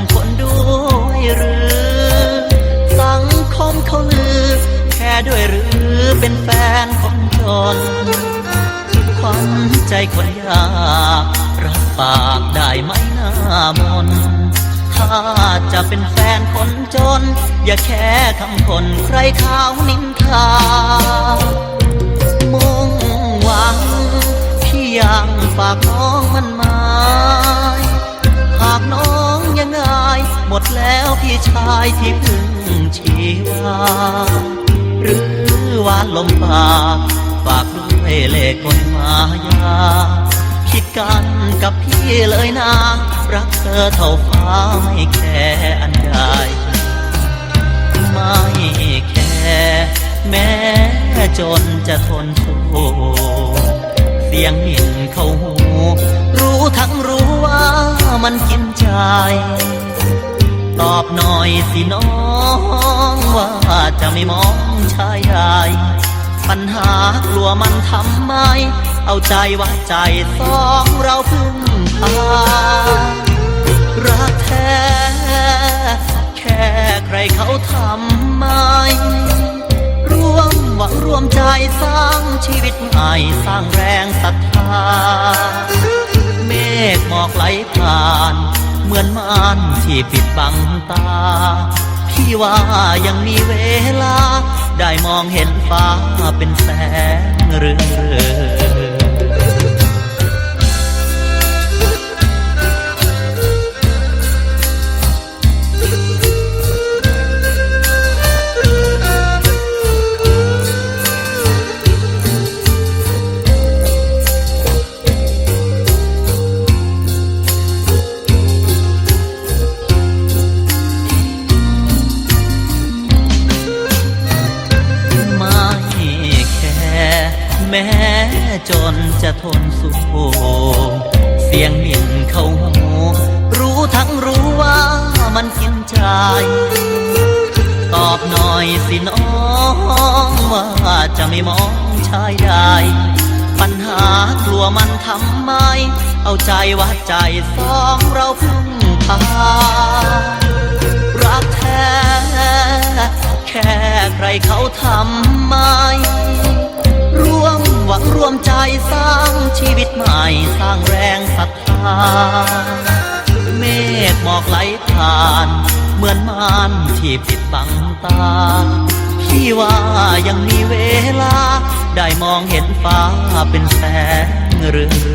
ำคนด้วยหรือ สังคมเขาลือ แค่ด้วยหรือเป็นแฟนคนจนขวัญใจคนยากรับปากได้ไหมหน้ามนถ้าจะเป็นแฟนคนจน อย่าแค่คำคนใครเขานินทามุ่งหวังพี่ยังฝากน้องมันมา หมดแล้วพี่ชายที่พึ่งชีวา หรือวานลมปากฝากด้วยเล่ห์กลมายา คิดกันกับพี่เลยนะรักเธอเท่าฟ้าไม่แค่อันใดไม่แค่แม้จนจะทนสู้เสียงหมิ่นเข้าหู รู้ทั้งรู้ว่ามันกินใจ ตอบหน่อยสิน้องว่าจะไม่มองชายใหญ่ปัญหากลัวมันทำไม เอาใจว่าใจสองเราพึ่งพารักแท้ แค่ใครเขาทำไม่ร่วมหวังร่วมใจสร้างชีวิตใหม่สร้างแรงศรัทธา เมฆหมอกไหลผ่าน เหมือนม่านที่ปิดบังตา พี่ว่ายังมีเวลา ได้มองเห็นฟ้าเป็นแสงเรือง แม้จนจะทนสู้เสียงหมิ่นเขาหูรู้ทั้งรู้ว่ามันกินใจ ตอบหน่อยสิน้องว่าจะไม่มองชายใดปัญหากลัวมันทำไม เอาใจว่าใจสองเราพึ่งพารักแท้ แค่ใครเขาทำไม่ ร่วมใจสร้างชีวิตใหม่สร้างแรงศรัทธา เมฆหมอกไหลผ่าน เหมือนม่านที่ปิดบังตา พี่ว่ายังมีเวลา ได้มองเห็นฟ้าเป็นแสงเรือง